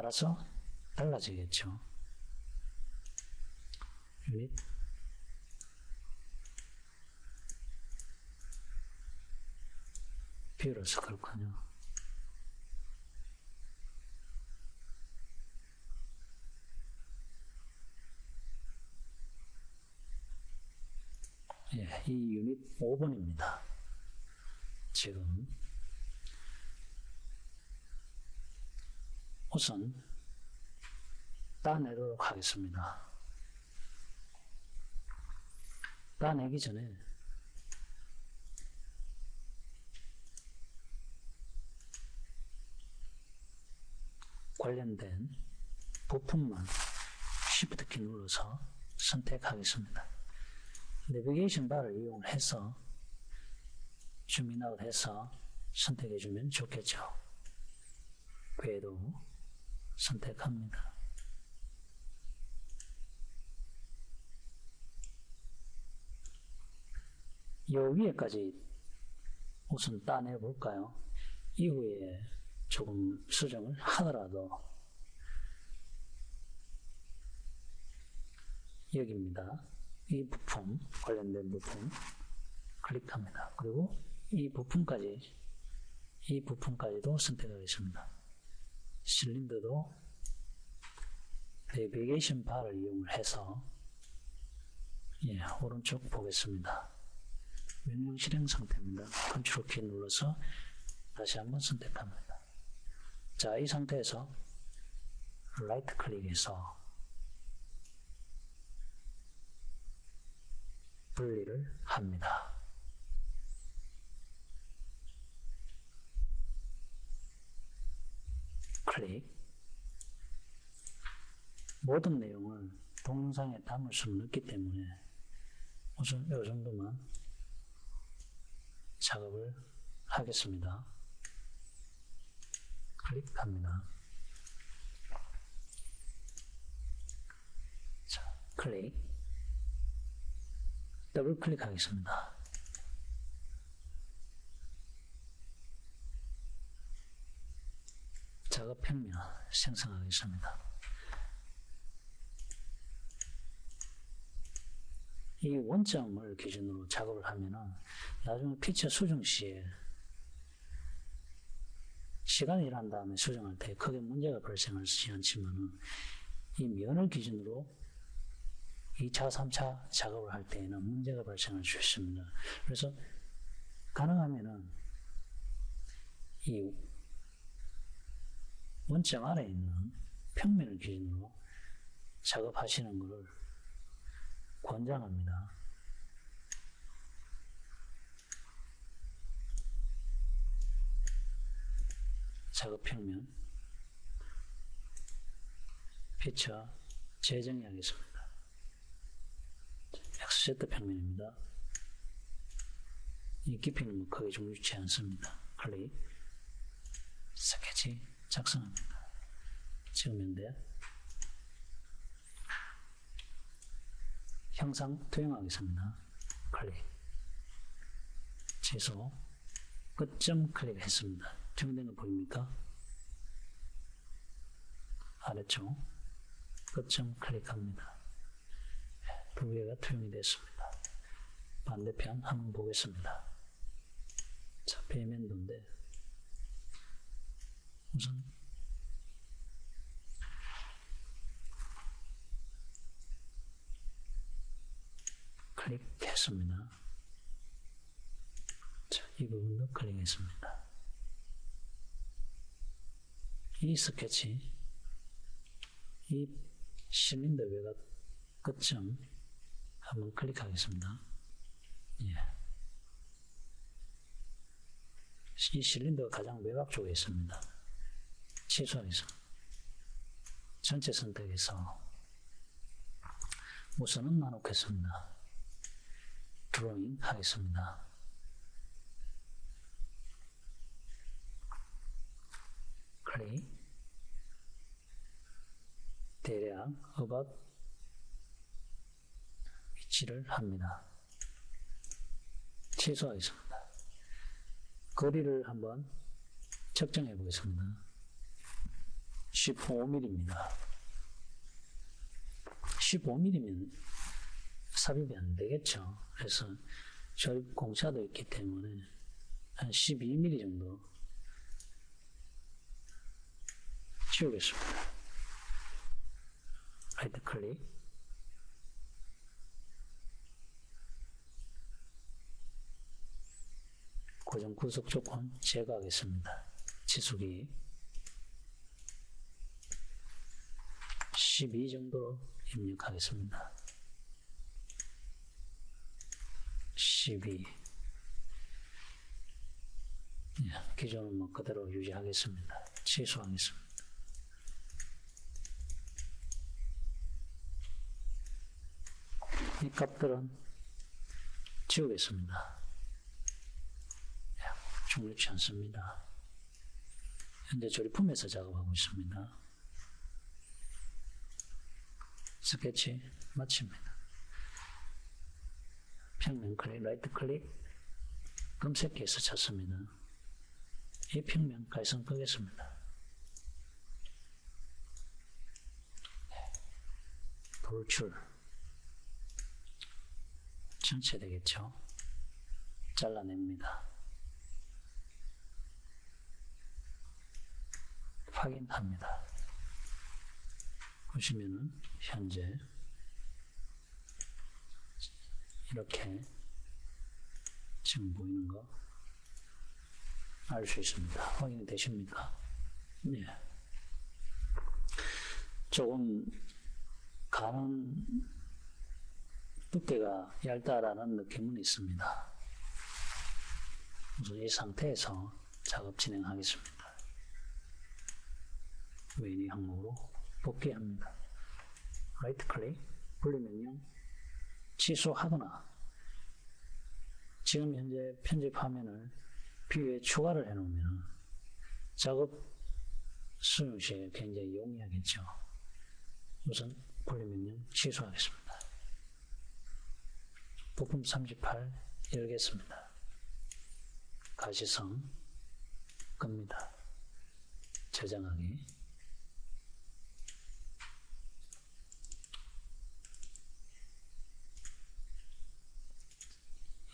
따라서 달라지겠죠. 유닛 뷰로서 그렇군요. 예, 이 유닛 5번입니다. 지금 우선 따내도록 하겠습니다. 따내기 전에 관련된 부품만 Shift 키 눌러서 선택하겠습니다. 내비게이션 바를 이용해서 주민아웃 해서 선택해주면 좋겠죠. 궤도 선택합니다. 요 위에까지 우선 따내 볼까요? 이후에 조금 수정을 하더라도 여기입니다. 이 부품, 관련된 부품 클릭합니다. 그리고 이 부품까지 이 부품까지도 선택하겠습니다. 실린더도 내비게이션 바를 이용을 해서 예, 오른쪽 보겠습니다. 명령 실행 상태입니다. 컨트롤 키 눌러서 다시 한번 선택합니다. 자, 이 상태에서 라이트 클릭해서 분리를 합니다. 클릭. 모든 내용을 동영상에 담을 수는 없기 때문에 우선 이 정도만 작업을 하겠습니다. 클릭합니다. 자, 클릭. 더블 클릭하겠습니다. 작업 평면 생성하겠습니다. 이 원점을 기준으로 작업을 하면은 나중에 피처 수정 시에 시간이 일한 다음에 수정할 때 크게 문제가 발생하지 않지만은 이 면을 기준으로 2차, 3차 작업을 할 때에는 문제가 발생할 수 있습니다. 그래서 가능하면은 이 원점 아래에 있는 평면을 기준으로 작업하시는 것을 권장합니다. 작업 평면 피처 재정의하겠습니다. XZ 평면입니다. 이 깊이는 뭐 크게 중요치 않습니다. 클릭 스케치 작성합니다. 찍으면 돼. 형상 투영하겠습니다. 클릭. 취소. 끝점 클릭했습니다. 투영된 거 보입니까? 아래쪽. 끝점 클릭합니다. 두 개가 투영이 됐습니다. 반대편 한번 보겠습니다. 자, 배면도인데 우선 클릭했습니다. 자, 이 부분도 클릭했습니다. 이 스케치, 이 실린더 외곽 끝점 한번 클릭하겠습니다. 예. 이 실린더가 가장 외곽 쪽에 있습니다. 취소하겠습니다. 전체 선택해서 우선은 나누겠습니다. 드로잉 하겠습니다. 클릭 대략 about 위치를 합니다. 취소하겠습니다. 거리를 한번 측정해 보겠습니다. 15mm입니다. 15mm면 삽입이 안 되겠죠. 그래서 조립 공차도 있기 때문에 한 12mm 정도 지우겠습니다. 라이트 클릭. 고정 구속 조건 제거하겠습니다. 지속이 12 정도로 입력하겠습니다. 12 예, 기존은 뭐 그대로 유지하겠습니다. 취소하겠습니다. 이 값들은 지우겠습니다. 예, 중립치 않습니다. 현재 조립품에서 작업하고 있습니다. 스케치 마칩니다. 평면 클릭, 라이트 클릭, 검색기에서 찾습니다. 이 평면 가이성 끄겠습니다. 돌출 전체 되겠죠? 잘라냅니다. 확인합니다. 보시면은 현재 이렇게 지금 보이는 거 알 수 있습니다. 확인이 되십니까? 네. 조금 가는 두께가 얇다라는 느낌은 있습니다. 우선 이 상태에서 작업 진행하겠습니다. 메뉴 항목으로 복귀합니다. 라이트 클릭, 분리 명령, 취소하거나 지금 현재 편집 화면을 뷰에 추가를 해놓으면 작업 수용 시에 굉장히 용이하겠죠. 우선 분리 명령 취소하겠습니다. 부품 38 열겠습니다. 가시성 끕니다. 저장하기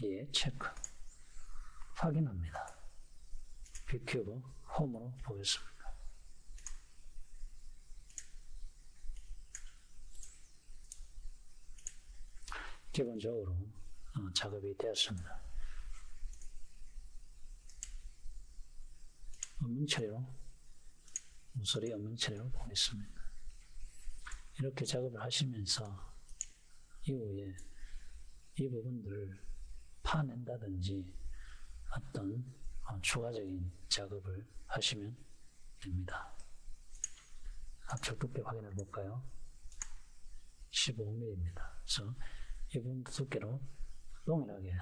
예, 체크. 확인합니다. 뷰큐브 홈으로 보겠습니다. 기본적으로 어, 작업이 되었습니다. 없는 처리로 모서리 없는 처리로 보겠습니다. 이렇게 작업을 하시면서 이후에 이 부분들을 파낸다든지 어떤 어, 추가적인 작업을 하시면 됩니다. 앞쪽 두께 확인해 볼까요? 15mm입니다. 그래서 이 부분 두께로 동일하게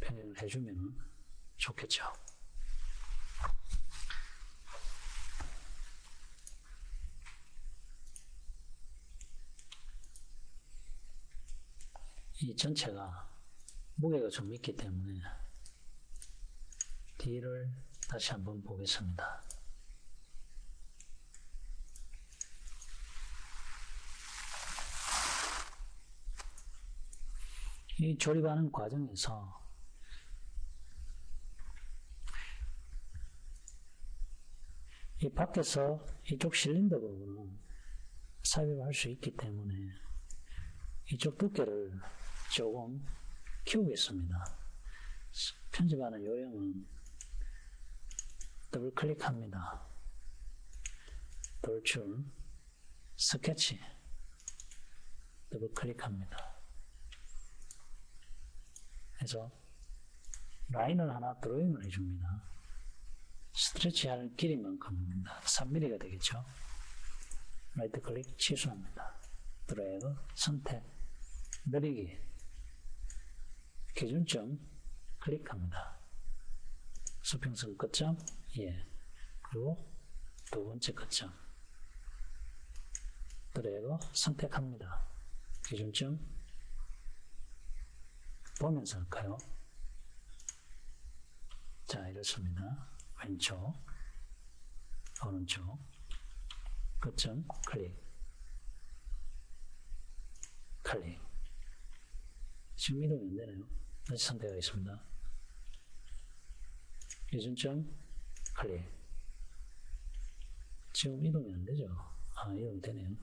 변형을 해주면 좋겠죠. 이 전체가 무게가 좀 있기 때문에 뒤를 다시 한번 보겠습니다. 이 조립하는 과정에서 이 밖에서 이쪽 실린더 부분은 삽입할 수 있기 때문에 이쪽 두께를 조금 키우겠습니다. 편집하는 요령은 더블 클릭합니다. 돌출, 스케치, 더블 클릭합니다. 해서 라인을 하나 드로잉을 해줍니다. 스트레치 할 길이만큼입니다. 3mm가 되겠죠. 라이트 클릭 취소합니다. 드래그 선택 느리기 기준점 클릭합니다. 수평선 끝점 예 그리고 두 번째 끝점 드래그 선택합니다. 기준점 보면서 할까요? 자 이렇습니다. 왼쪽 오른쪽 끝점 클릭 클릭 지금 안 되네요. 다시 선택하겠습니다. 기준점 클릭 지금 이동이 안 되죠? 아, 이동이 되네요.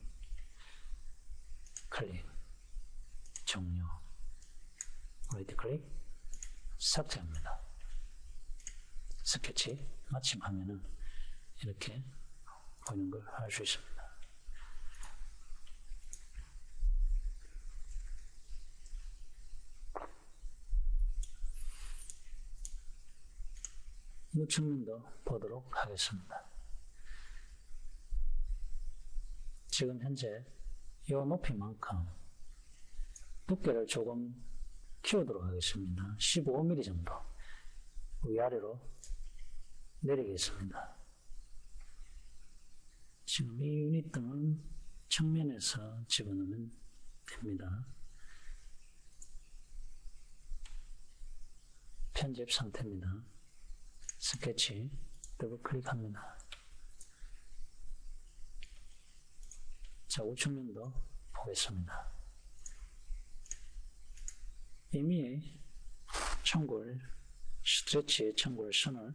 클릭 종료 라이트 클릭 삭제합니다. 스케치 마침 하면은 이렇게 보이는 걸알수 있습니다. 우측면도 보도록 하겠습니다. 지금 현재 이 높이만큼 두께를 조금 키우도록 하겠습니다. 15mm 정도 위아래로 내리겠습니다. 지금 이 유닛 등은 측면에서 집어넣으면 됩니다. 편집 상태입니다. 스케치 더블 클릭합니다. 자, 우측면도 보겠습니다. 이미 청골, 스트레치 청골 선을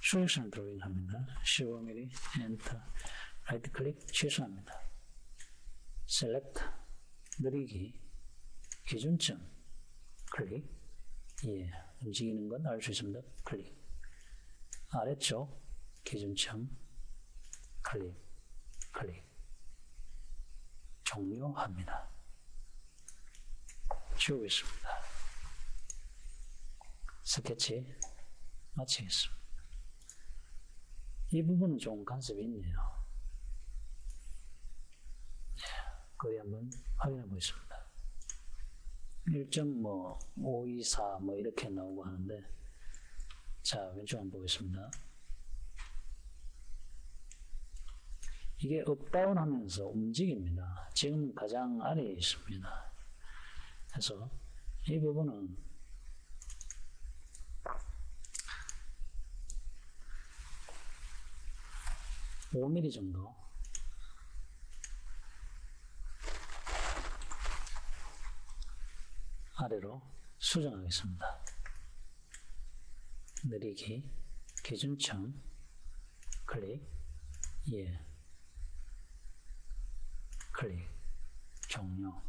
수직선을 드로잉 합니다. 15mm 엔터 라이트 클릭 취소합니다. 셀렉트 느리기 기준점 클릭 예 움직이는 건 알 수 있습니다. 클릭 아래쪽 기준점 클릭 클릭 종료합니다. 지우겠습니다. 스케치 마치겠습니다. 이 부분은 좀 간섭이 있네요. 네, 거기 한번 확인해 보겠습니다. 1.524 뭐 이렇게 나오고 하는데 자 왼쪽 한번 보겠습니다. 이게 업다운 하면서 움직입니다. 지금 가장 아래에 있습니다. 그래서 이 부분은 (5mm) 정도 아래로 수정하겠습니다. 느리기 기준점 클릭 예 클릭 종료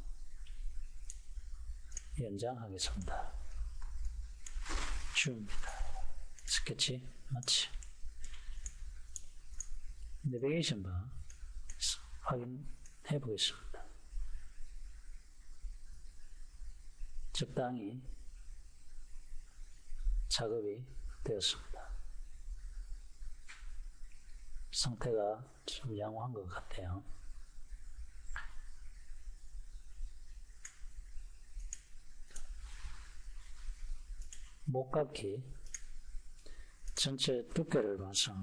연장하겠습니다. 지웁니다. 스케치 마치 내비게이션 바 확인해 보겠습니다. 적당히 작업이 되었습니다. 상태가 좀 양호한 것 같아요. 목깎이 전체 두께를 봐서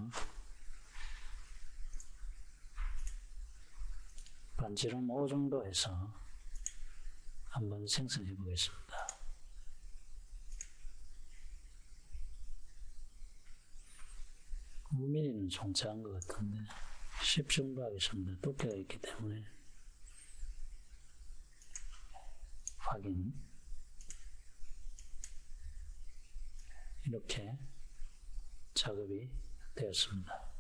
반지름 5 정도 해서 한번 생성해 보겠습니다. 무미리는 정차한 것 같은데 10 정도 하겠습니다. 두께가 있기 때문에 확인 이렇게 작업이 되었습니다.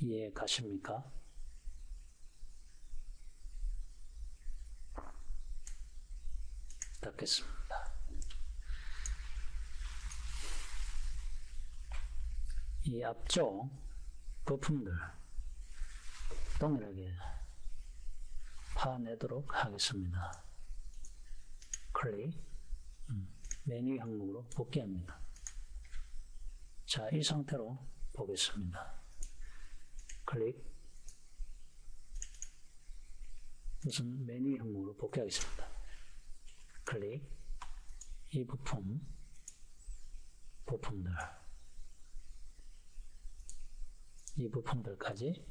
이해 가십니까? 닫겠습니다. 이 앞쪽 부품들 동일하게 파내도록 하겠습니다. 클릭 음, 메뉴 항목으로 복귀합니다. 자, 이 상태로 보겠습니다. 클릭 우선 메뉴 항목으로 복귀하겠습니다. 클릭 이 부품 부품들 이 부품들까지